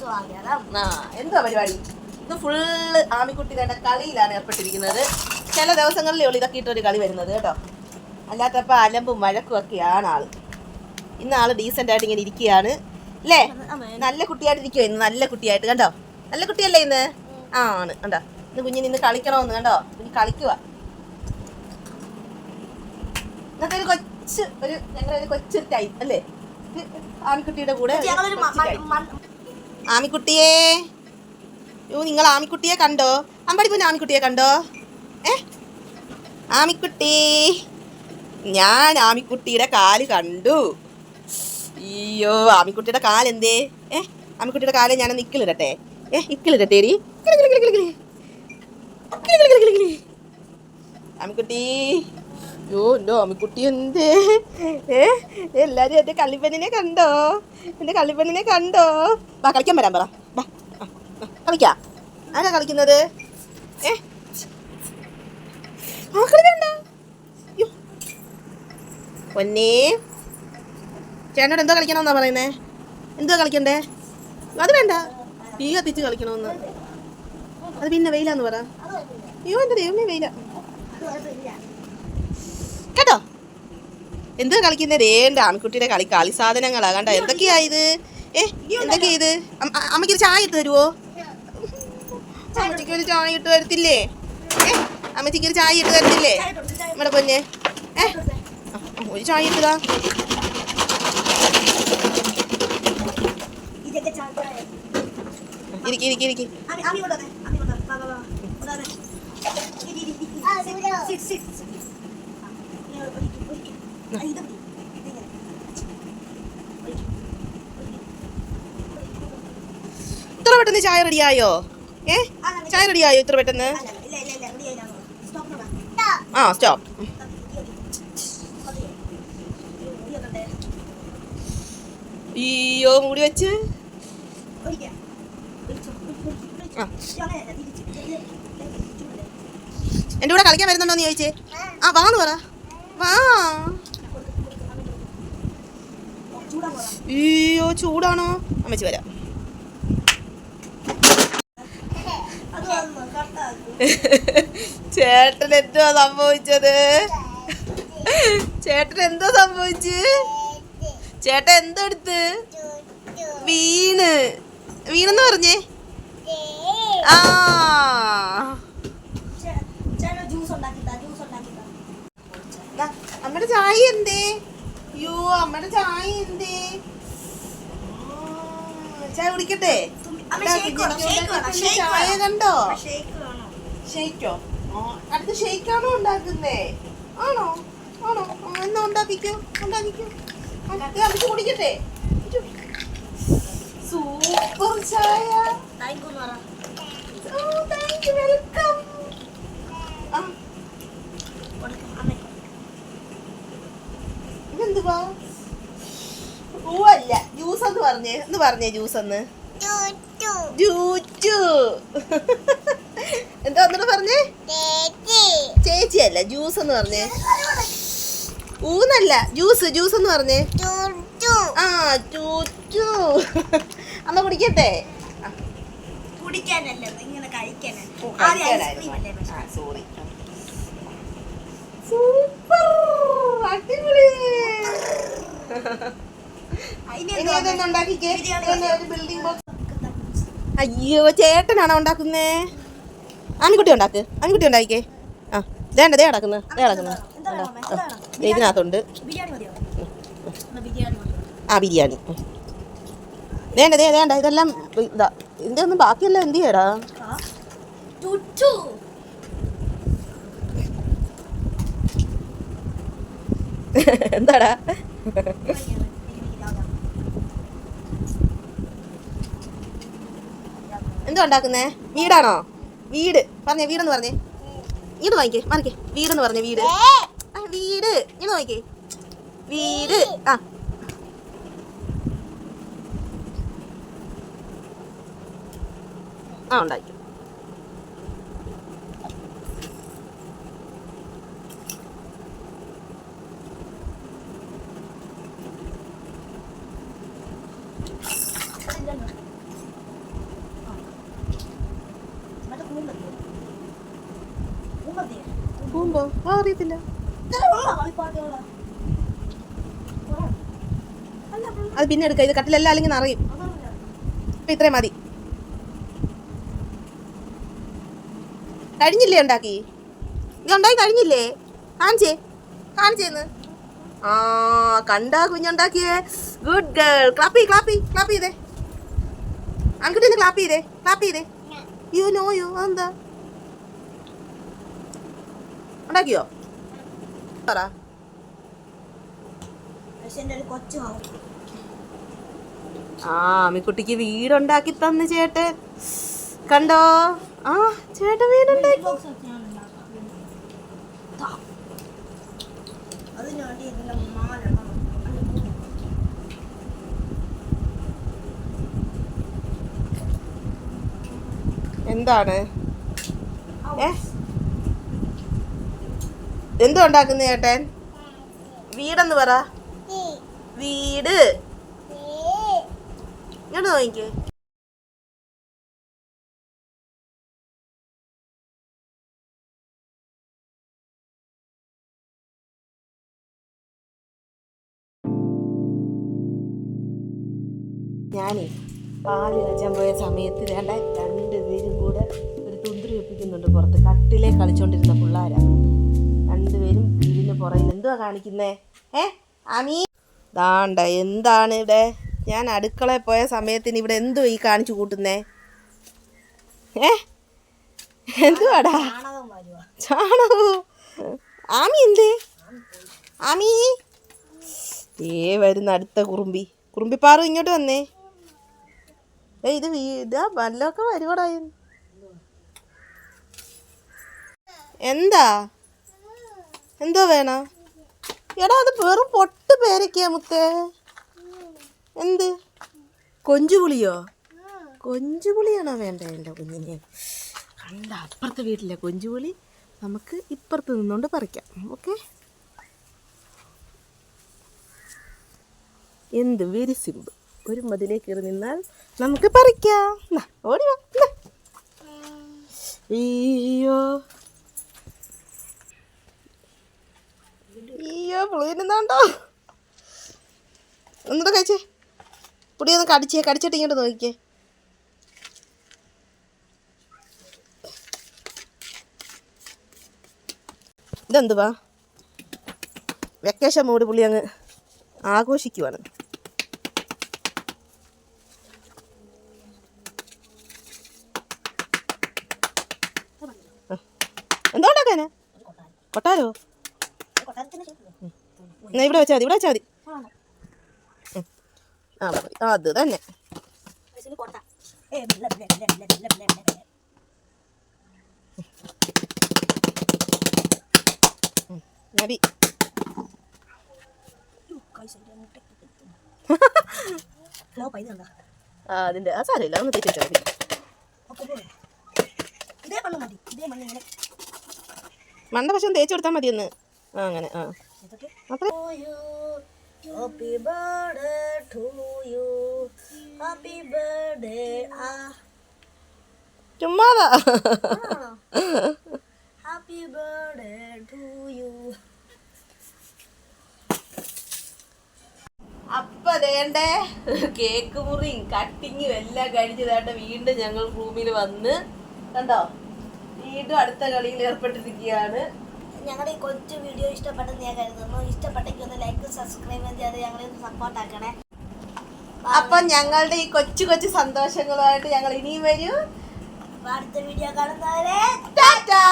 സ്വാഗതം. ആ എന്താ പരിപാടി? ഇത് ഫുള്ള് ആമിക്കുട്ടികളുടെ കളിയിലാണ് ഏർപ്പെട്ടിരിക്കുന്നത്. ചില ദിവസങ്ങളിലേ ഉള്ളൂ ഇട്ടൊരു കളി വരുന്നത് കേട്ടോ. അല്ലാത്തപ്പോൾ അലമ്പും വഴക്കും ഒക്കെയാണ് ആൾ. ഇന്ന് ആൾ ഡീസന്റ് ആയിട്ട് ഇങ്ങനെ ഇരിക്കുകയാണ്. അല്ലേ നല്ല കുട്ടിയായിട്ട് ഇരിക്കുവോ ഇന്ന് നല്ല കുട്ടിയായിട്ട്. കണ്ടോ? നല്ല കുട്ടിയല്ലേ ഇന്ന്? ആ ആണ്. കണ്ടോ? ഇന്ന് കുഞ്ഞിന് ഇന്ന് കളിക്കണമെന്ന് കണ്ടോ? കുഞ്ഞ് കളിക്കുക ഇന്നത്തെ ഒരു കൊച്ചു ഒരു ഞങ്ങളുടെ ഒരു കൊച്ചു ടൈം അല്ലേ? ഇത് ആൺകുട്ടിയുടെ കൂടെ ആമിക്കുട്ടിയെ. യോ നിങ്ങൾ ആമിക്കുട്ടിയെ കണ്ടോ? അമ്പടി പിന്നെ ആമിക്കുട്ടിയെ കണ്ടോ? ഏ? ആമിക്കുട്ടി. ഞാൻ ആമിക്കുട്ടിയുടെ കാൽ കണ്ടു. അയ്യോ ആമിക്കുട്ടിയുടെ കാലെന്തേ ഏ? ആമിക്കുട്ടിയുടെ കാൽ ഞാൻ നിക്കിലിടട്ടെ. ഏ ഇക്കിലിടട്ടേടി ആമിക്കുട്ടി. യോ എന്റെ ആമിക്കുട്ടി എന്തേ? ഏ എല്ലാരും എന്റെ കള്ളിപ്പെണ്ണിനെ കണ്ടോ? എന്റെ കള്ളിപ്പെണ്ണിനെ കണ്ടോ? വാ കളിക്കാൻ വരാൻ പറ. വാ കളിക്കാം. ആരാ കളിക്കുന്നത്? ഏ? ആ കളി വേണ്ട. പൊന്നേ. ചേട്ടനോട് എന്തോ കളിക്കണമെന്നാ പറയുന്നേ? എന്തോ കളിക്കണ്ടേ? അത് വേണ്ട. തീ കത്തിച്ച് കളിക്കണമെന്ന്. അത് പിന്നെ വെയിലാന്ന് പറ. അയ്യോ എന്താ ദൈവമേ വെയില. കേട്ടോ? എന്ത് കളിക്കുന്നത് ഏണ്ട ആൺകുട്ടിയുടെ കളി കളി സാധനങ്ങളാ. കണ്ട? എന്തൊക്കെയാ ഇത്? ഏ എന്തൊക്കെയാ ഇത്? അമ്മ- അ- അമ്മയ്ക്ക് ഒരു ചായ ഇട്ട് തരുവോ? അമ്മച്ചിക്ക് ഒരു ചായ ഇട്ട് തരത്തില്ലേ? ഏ അമ്മച്ചിക്ക് ഒരു ചായ ഇട്ട് തരത്തില്ലേ? നമ്മുടെ പൊന്നെ. ഏ ഒരു ചായ ഇട്ടതാ. ഇരിക്കി ഇരിക്കി ഇരിക്കി. ഇത്ര പെട്ടെന്ന് ചായ റെഡിയായോ? ഏ? ചായ റെഡിയായോ ഇത്ര പെട്ടെന്ന്. ആ സ്റ്റോപ്പ്. അയ്യോ മൂടി വെച്ച്. എന്റെ കൂടെ കളിക്കാൻ വരുന്നുണ്ടോ എന്ന് ചോദിച്ചേ. ആ വാന്ന് പറ. അയ്യോ ചൂടാണോ? അമ്മച്ചി വരാം. ചേട്ടൻ എന്തോ സംഭവിച്ചത്? ചേട്ടൻ എന്തോ സംഭവിച്ച്? ചേട്ടൻ എന്തോ എടുത്ത്? വീണ്. വീണെന്ന് പറഞ്ഞേ. ആ ചേ- ചേട്ടൻ ജ്യൂസ് ഉണ്ടാക്കിത്താ ജ്യൂസ് ഉണ്ടാക്കിത്താ ദാ, അമ്മയുടെ ചായ എന്തേ? അയ്യോ അമ്മയുടെ ചായ എന്തേ? ചായ കുടിക്കട്ടെ? ചായ കണ്ടോ? ഷെയ്ക്കോ അടുത്ത് ഷെയ്ക്കാണോ ഉണ്ടാക്കുന്നേ? ആണോ? ആണോ? എന്നാ ഉണ്ടാക്കിക്കോ? ഉണ്ടാക്കിക്കോ. അമ്മച്ച് കുടിക്കട്ടെ. സൂപ്പർ ചായ. താങ്ക് യു വെൽക്കം ആ കൊടുക്കും അമ്മ ഇതെന്തുവാ പൂവല്ല. ജ്യൂസ് എന്ന് പറഞ്ഞേ. എന്ന് പറഞ്ഞേ ജ്യൂസ് എന്ന് ജൂച്ചു എന്താ ഒന്നുകൂടെ പറഞ്ഞേ? ചേച്ചിയല്ല ജ്യൂസ് എന്ന് പറഞ്ഞേ. ഊന്നല്ല ജ്യൂസ് ജ്യൂസ് എന്ന് പറഞ്ഞേ ആ ചൂച്ചു അമ്മ കുടിക്കട്ടെ? ആ, കുടിക്കാനല്ല ഇങ്ങനെ അല്ലേ sorry. സൂപ്പർ. അടിപൊളി. അയ്യോ ചേട്ടനാണോ ഉണ്ടാക്കുന്നേ? ആൺകുട്ടി ഉണ്ടാക്ക്. ആൺകുട്ടി ഉണ്ടാക്കിക്കേ. ആ ദേണ്ട ദേ അടക്കുന്ന ദേ? ദേ ഇതിനകത്തുണ്ട്. ആ ബിരിയാണി. വേണ്ട ദേ വേണ്ട ഇതെല്ലാം ഇതാ ഇതിന്റെ ഒന്നും ബാക്കിയെല്ലാം എന്ത് ചെയ്യടാ ആ. ചുച്ചു എന്താടാ? എന്തോ ഉണ്ടാക്കുന്നേ? വീടാണോ? വീട്. പറഞ്ഞേ വീടെന്ന് പറഞ്ഞേ. ഇങ്ങോട്ട് വാങ്ങിക്കേ മാറിക്കേ. വീടെന്ന് പറഞ്ഞേ വീട്. ആ വീട്. ഇങ്ങനെ വാങ്ങിക്കേ വീട്. ആ. ആ ഉണ്ടാക്കി ആ. അറിയത്തില്ല. അത് പിന്നെ എടുക്ക. ഇത് കട്ടിലല്ല അല്ലെങ്കിൽ അറിയും. ഇപ്പൊ ഇത്രയും മതി. കഴിഞ്ഞില്ലേ ഉണ്ടാക്കി? ഇത് ഉണ്ടാക്കി കഴിഞ്ഞില്ലേ? കാണിച്ചേ. കാണിച്ചേന്ന് ആ കണ്ടാ കുഞ്ഞുണ്ടാക്കിയേ. Good girl clappy clappy clap ചെയ്തേ. അങ്കിട്ടിന്ന് ക്ലാപ്പ് ചെയ്തേ ക്ലാപ്പ് ചെയ്തേ. യു നോ യു അതെന്താ? ഉണ്ടാക്കിയോ? പറ. ആ അമ്മിക്കുട്ടിക്ക് വീടുണ്ടാക്കി തന്ന് ചേട്ടൻ. കണ്ടോ? ആ ചേട്ടൻ വീടുണ്ടാക്കി. Box ഞാൻ ദാ. അതിന് വേണ്ടി ഇതിന്റെ എന്താണ്. ഏ? എന്തോ ഉണ്ടാക്കുന്ന ചേട്ടൻ വീടെന്ന് പറ. വീട്. ഇങ്ങോട്ട് നോക്കിക്കേ. ഞാനേ പാൽ കച്ചാൻ പോയ സമയത്ത് വേണ്ട രണ്ടുപേരും കൂടെ ഒരു തുന്തിരി വെപ്പിക്കുന്നുണ്ട് പുറത്ത്. കട്ടിലേ കളിച്ചോണ്ടിരുന്ന പിള്ളേരാണ് രണ്ടുപേരും വീടിന് പുറകിൽ എന്തുവാ കാണിക്കുന്നേ? ഏ അമീ? ദാണ്ട എന്താണ് ഇവിടെ? ഞാൻ അടുക്കളയിൽ പോയ സമയത്തിന് ഇവിടെ എന്തുവാ ഈ കാണിച്ചു കൂട്ടുന്നേ? ഏ? എന്തുവാടാ? ചാണകം വരുവാ. ചാണകോ ആമി എന്തേ? ആമി? ഏ വരുന്ന അടുത്ത കുറുമ്പി. കുറുമ്പിപ്പാറു ഇങ്ങോട്ട് വന്നേ. ഏ ഇത് വീടാ വല്ലതൊക്കെ വരുവാടാ ഇത്. എന്താ? എന്തോ വേണ? എടാ അത് വെറും പൊട്ട് പേരൊക്കെയാ മുത്തേ. എന്ത്? കൊഞ്ചുപുളിയോ? കൊഞ്ചുപുളിയാണോ വേണ്ടേ എന്റെ കുഞ്ഞിനെ? കണ്ട അപ്പുറത്തെ വീട്ടിലെ കൊഞ്ചുപുളി നമുക്ക് ഇപ്പുറത്ത് നിന്നുകൊണ്ട് പറിക്കാം. ഓക്കെ? എന്ത്? Very simple. ഒരു മതിലേ കയറി നിന്നാൽ നമുക്ക് പറിക്കാം. ഓടി. അയ്യോ. അയ്യോ കഴിച്ചേ. പുളി ഒന്ന് കടിച്ചേ കടിച്ചിട്ട് ഇങ്ങോട്ട് നോക്കിക്കേ. ഇതെന്തുവാ? വെക്കേഷൻ മൂട് പുളി അങ്ങ് ആഘോഷിക്കുവാണ് ആ. എന്താ ഉണ്ടാക്കാന് കൊട്ടാരോ? എന്നാ ഇവിടെ വെച്ചാൽ മതി ഇവിടെ വെച്ചാൽ മതി? ആ അത് തന്നെ. അതിന്റെ ആ ഏ, ഒന്ന് മെല്ലെ, മെല്ലെ, മെല്ലെ, മെല്ലെ. നബി യ്യോ, കൈ സൈഡ് അങ്ങോട്ട് ഇട്ടിട്ട്. Flop ആയി, ഇത് കണ്ടോ? ആ അതിന്റെ ആ സാരമില്ല ഒന്ന് തെറ്റി വെച്ചാൽ മതി ഒക്കെ പോയി. ഇതേ മണ്ണ് മതി ഇതേ മണ്ണ് ഇങ്ങനെ മണ്ട പക്ഷെ തേച്ച് കൊടുത്താൽ മതി ഒന്ന് ആ അങ്ങനെ ആ. അത്ര happy birthday to you happy birthday ആ. ചുമ്മാതാ. ഹാപ്പി ബർത്ത്ഡേ ടു യു അപ്പൊ ദേണ്ടേ കേക്ക് മുറിയും കട്ടിങ്ങും എല്ലാം കഴിഞ്ഞതായിട്ട് വീണ്ടും ഞങ്ങൾ റൂമിൽ വന്ന്. കണ്ടോ? വീണ്ടും അടുത്ത കളിയിൽ ഏർപ്പെട്ടിരിക്കുകയാണ്. ഞങ്ങളുടെ ഈ കൊച്ചു വീഡിയോ ഇഷ്ടപ്പെട്ടെന്ന് ഞാൻ കരുതുന്നു. ഇഷ്ടപ്പെട്ടെങ്കിൽ ഒന്ന് ലൈക്ക് സബ്സ്ക്രൈബ് ചെയ്ത് ഞങ്ങളെ ഒന്ന് സപ്പോർട്ട് ആക്കണേ. അപ്പൊ ഞങ്ങളുടെ ഈ കൊച്ചു കൊച്ചു സന്തോഷങ്ങളുമായിട്ട് ഞങ്ങൾ ഇനിയും വരും. അടുത്ത വീഡിയോ കാണുന്നവരെ ടാറ്റാ!